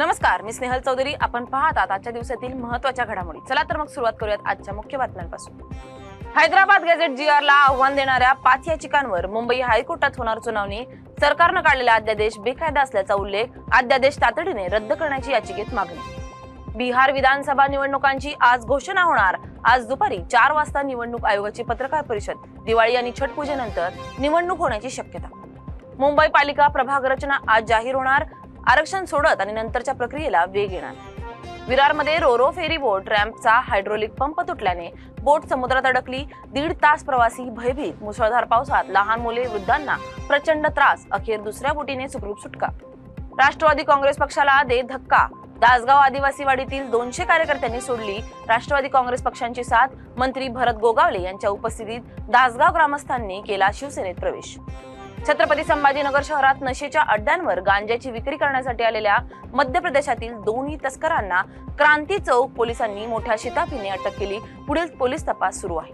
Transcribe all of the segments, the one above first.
नमस्कार मी स्नेहल चौधरी. आपण पाहतात आजच्या दिवसातील महत्त्वाच्या घडामोडी. चला तर मग सुरुवात करूयात आजच्या मुख्य बातम्यांपासून. हैदराबाद गॅझेट जी आर ला आव्हान देणाऱ्या पाच याचिकांवर मुंबई हायकोर्टात होणार सुनावणी. सरकारनं काढलेला अध्यादेश बेकायदा असल्याचा उल्लेख अध्यादेश तातडीने रद्द करण्याची याचिकेत मागणी. बिहार विधानसभा निवडणुकांची आज घोषणा होणार. आज दुपारी चार वाजता निवडणूक आयोगाची पत्रकार परिषद दिवाळी आणि छठ पूजेनंतर निवडणूक होण्याची शक्यता. मुंबई पालिका प्रभाग रचना आज जाहीर होणार. आरक्षण सोडत आणि नंतरच्या प्रक्रियेला वेग येणार. विरारमध्ये रोरो फेरी बोट रॅम्पचा हायड्रोलिक पंप तुटल्याने बोट समुद्रात अडकली. दीड तास प्रवासी भयभीत मुसळधार पावसात लहान मुले वृद्धांना प्रचंड त्रास अखेर दुसऱ्या बोटीने सुखरूप सुटका. राष्ट्रवादी काँग्रेस पक्षाला दे धक्का. दासगाव आदिवासी वाडीतील दोनशे कार्यकर्त्यांनी सोडली. राष्ट्रवादी काँग्रेस पक्षांची साथ मंत्री भरत गोगावले यांच्या उपस्थितीत दासगाव ग्रामस्थांनी केला शिवसेनेत प्रवेश. छत्रपती संभाजीनगर शहरात नशेच्या अड्ड्यांवर गांजाची विक्री करण्यासाठी आलेल्या मध्य प्रदेशातील दोन्ही तस्करांना क्रांती चौक पोलिसांनी मोठ्या शिताफीने अटक केली. पुढील पोलीस तपास सुरू आहे.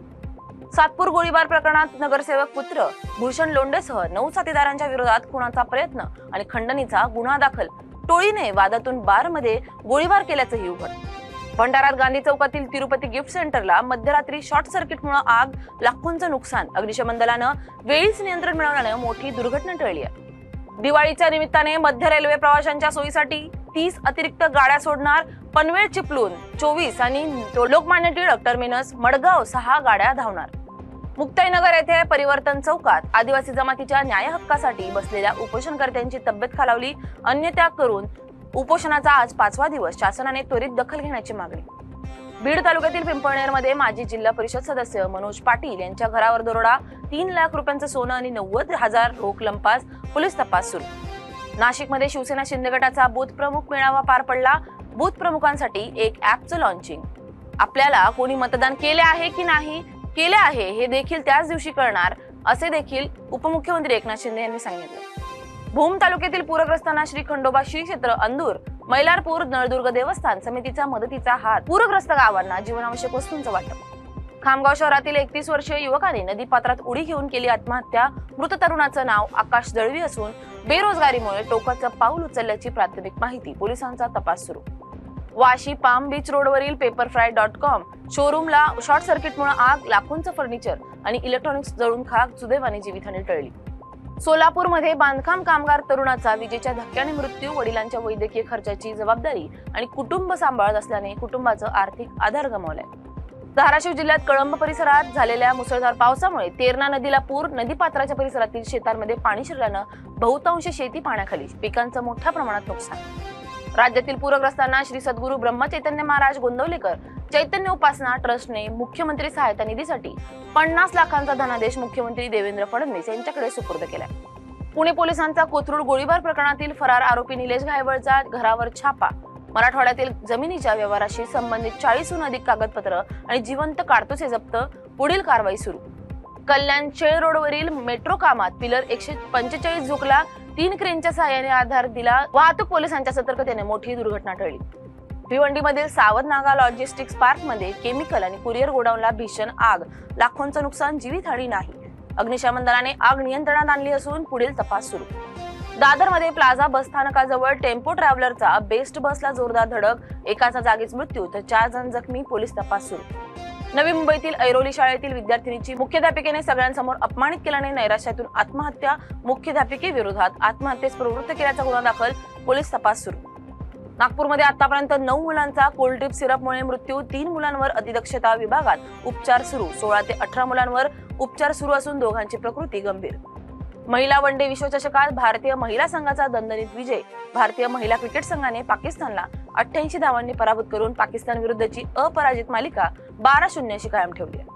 सातपूर गोळीबार प्रकरणात नगरसेवक पुत्र भूषण लोंडेसह नऊ साथीदारांच्या विरोधात खुनाचा प्रयत्न आणि खंडणीचा गुन्हा दाखल. टोळीने वादातून बारमध्ये गोळीबार केल्याचंही उघड भंडारात गांधी चौकातील तिरुपती गिफ्ट सेंटरला मध्यरात्री शॉर्ट सर्किटमुळे आग लाखोंचं नुकसान. अग्निशमन दलानं वेळीच नियंत्रण मिळवल्यानं मोठी दुर्घटना टळली आहे. दिवाळीच्या निमित्ताने मध्य रेल्वे प्रवाशांच्या सोयीसाठी तीस अतिरिक्त गाड्या सोडणार पनवेल चिपलून चोवीस आणि लोकमान्य टिळक टर्मिनस मडगाव सहा गाड्या धावणार. मुक्ताईनगर येथे परिवर्तन चौकात आदिवासी जमातीच्या न्याय हक्कासाठी बसलेल्या उपोषणकर्त्यांची तब्येत खालावली अन्य त्याग करून उपोषणाचा आज पाचवा दिवस. शासनाने त्वरित दखल घेण्याची मागणी. बीड तालुक्यातील पिंपळनेरमध्ये माजी जिल्हा परिषद सदस्य मनोज पाटील यांच्या घरावर दरोडा तीन लाख रुपयांचं सोनं आणि नव्वद हजार रोख लंपास पोलीस तपास सुरू. नाशिकमध्ये शिवसेना शिंदे गटाचा बूथ प्रमुख मेळावा पार पडला. बूथ प्रमुखांसाठी एक ऍपचं लॉन्चिंग आपल्याला कोणी मतदान केले आहे की नाही केले आहे हे देखील त्याच दिवशी कळणार असे देखील उपमुख्यमंत्री एकनाथ शिंदे यांनी सांगितले. भूम तालुक्यातील पूरग्रस्तांना श्री खंडोबा श्री क्षेत्र अंदूर मैलारपूर नळदुर्ग देवस्थान समितीचा मदतीचा हात. पूरग्रस्त गावांना जीवनावश्यक वस्तूंचं वाटप. खामगाव शहरातील एकतीस वर्षीय युवकाने नदीपात्रात उडी घेऊन केली आत्महत्या. मृत तरुणाचं नाव आकाश दळवी असून बेरोजगारीमुळे टोकाचं पाऊल उचलल्याची प्राथमिक माहिती पोलिसांचा तपास सुरू. वाशी पाम बीच रोडवरील पेपरफ्राय डॉट कॉम शोरूमला शॉर्ट सर्किटमुळे आग लाखोंचं फर्निचर आणि इलेक्ट्रॉनिक्स जळून खाक सुदैवाने जीवितहानी टळली. सोलापूरमध्ये बांधकाम कामगार तरुणाचा विजेच्या धक्क्याने मृत्यू वडिलांच्या वैद्यकीय खर्चाची जबाबदारी आणि कुटुंब सांभाळत असल्याने कुटुंबाचं आर्थिक आधार गमावलाय. धाराशिव जिल्ह्यात कळंब परिसरात झालेल्या मुसळधार पावसामुळे तेरणा नदीला पूर नदीपात्राच्या परिसरातील शेतांमध्ये पाणी शिरल्यानं बहुतांश शेती पाण्याखाली पिकांचं मोठ्या प्रमाणात नुकसान. राज्यातील पूरग्रस्तांना श्री सद्गुरू ब्रह्मचैतन्य महाराज गोंदवलेकर चैतन्य उपासना ट्रस्टने मुख्यमंत्री सहायता निधीसाठी पन्नास लाखांचा धनादेश मुख्यमंत्री देवेंद्र फडणवीस यांच्याकडे सुपूर्द केलाय. पुणे पोलिसांचा कोथरूड गोळीबार प्रकरणातील फरार आरोपी निलेश घायवळचा घरावर छापा. मराठवाड्यातील जमिनीच्या व्यवहाराशी संबंधित चाळीसहून अधिक कागदपत्र आणि जिवंत काडतुसे जप्त पुढील कारवाई सुरू. कल्याण शेळ रोडवरील मेट्रो कामात पिलर एकशे पंचेचाळीस झुकला तीन क्रेनच्या सहाय्याने आधार दिला वाहतूक पोलिसांच्या सतर्कतेने मोठी दुर्घटना टळली. भिवंडीमधील सावध नागा लॉजिस्टिक्स पार्कमध्ये केमिकल आणि कुरिअर गोडाऊनला भीषण आग. लाखोंचं नुकसान जीवितहानी नाही. अग्निशमन दलाने आग नियंत्रणात आणली असून पुढील तपास सुरू. दादरमध्ये प्लाझा बस स्थानकाजवळ टेम्पो ट्रॅव्हलरचा बेस्ट बसला जोरदार धडक. एकाचा जागीच मृत्यू तर चार जण जखमी पोलीस तपास सुरू. नवी मुंबईतील ऐरोली शाळेतील विद्यार्थिनीची मुख्याध्यापिकेने सगळ्यांसमोर अपमानित केल्याने नैराश्यातून आत्महत्या. मुख्याध्यापिकेविरोधात आत्महत्येस प्रवृत्त केल्याचा गुन्हा दाखल. पोलीस तपास सुरू. नागपूरमध्ये आतापर्यंत नऊ मुलांचा कोल्ड्रिप सिरपमुळे मृत्यू तीन मुलांवर अतिदक्षता विभागात उपचार सुरू. सोळा ते अठरा मुलांवर उपचार सुरू असून दोघांची प्रकृती गंभीर. महिला वन डे विश्वचषकात भारतीय महिला संघाचा दणदणीत विजय. भारतीय महिला क्रिकेट संघाने पाकिस्तानला अठ्ठ्याऐंशी धावांनी पराभूत करून पाकिस्तान विरुद्धची अपराजित मालिका बारा शून्य अशी कायम ठेवली आहे.